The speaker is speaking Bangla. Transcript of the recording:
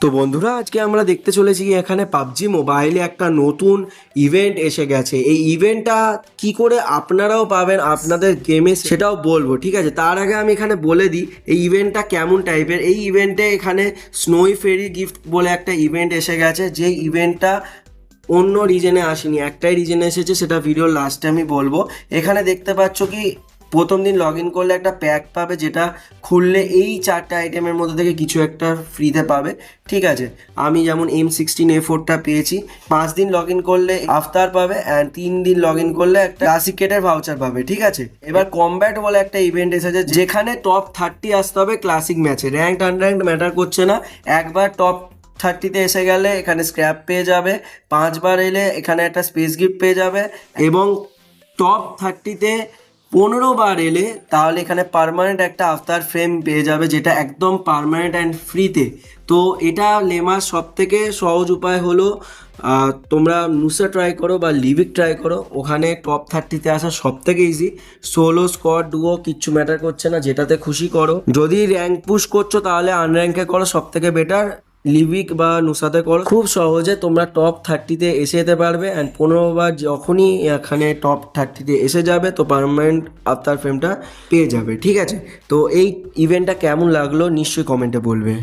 তো বন্ধুরা, আজকে আমরা দেখতে চলেছি এখানে পাবজি মোবাইলে একটা নতুন ইভেন্ট এসে গেছে। এই ইভেন্টটা কি করে আপনারাও পাবেন, আপনাদের গেমে সেটাও বলব, ঠিক আছে? তার আগে আমি এখানে বলে দিই, এই ইভেন্টটা কেমন টাইপের এই ইভেন্টে এখানে স্নোই ফেরি গিফট বলে একটা ইভেন্ট এসে গেছে যে ইভেন্টটা অন্য রিজনে আসেনি। একটাই রিজনে এসেছে, সেটা ভিডিওর লাস্টে আমি বলব। এখানে দেখতে পাচ্ছ কি প্রথম দিন লগ ইন করলে একটা প্যাক পাবে যেটা খুললে এই চারটে আইটেমের মধ্যে থেকে কিছু একটা ফ্রিতে পাবে। ঠিক আছে? আমি যেমন এম সিক্সটিন এ ফোরটা পেয়েছি। পাঁচ দিন লগ ইন করলে আফতার পাবে অ্যান্ড তিন দিন লগ ইন করলে একটা ক্লাসিকেটের ভাউচার পাবে। ঠিক আছে? এবার কমব্যাট বলে একটা ইভেন্ট এসেছে যেখানে টপ থার্টি আসতে হবে ক্লাসিক ম্যাচে র্যাঙ্ক আনর্যাঙ্ক ম্যাটার করছে না। একবার টপ থার্টিতে এসে গেলে এখানে স্ক্র্যাপ পেয়ে যাবে। পাঁচবার এলে এখানে একটা স্পেস গিফট পেয়ে যাবে। এবং টপ থার্টিতে পনেরো বার এলে তাহলে এখানে পার্মানেন্ট একটা আফতার ফ্রেম পেয়ে যাবে, যেটা একদম পার্মানেন্ট অ্যান্ড ফ্রিতে তো। এটা লেমার সব থেকে সহজ উপায় হলো তোমরা নুসা ট্রাই করো বা লিভিক ট্রাই করো, ওখানে টপ থার্টিতে আসা সব থেকে ইজি সোলো স্কোয়াড ডুও কিচ্ছু ম্যাটার করছে না, যেটাতে খুশি করো। যদি র্যাঙ্ক পুশ করছ তাহলে আনর্যাঙ্কে করো সব থেকে বেটার লিভিক বা নুসাতে কল খুব সহজে তোমরা টপ থার্টিতে এসে যেতে পারবে অ্যান্ড পনেরোবার যখনই এখানে টপ থার্টিতে এসে যাবে তো পারমানেন্ট আফতার ফ্রেমটা পেয়ে যাবে, ঠিক আছে? তো এই ইভেন্টটা কেমন লাগল নিশ্চয়ই কমেন্টে বলবে।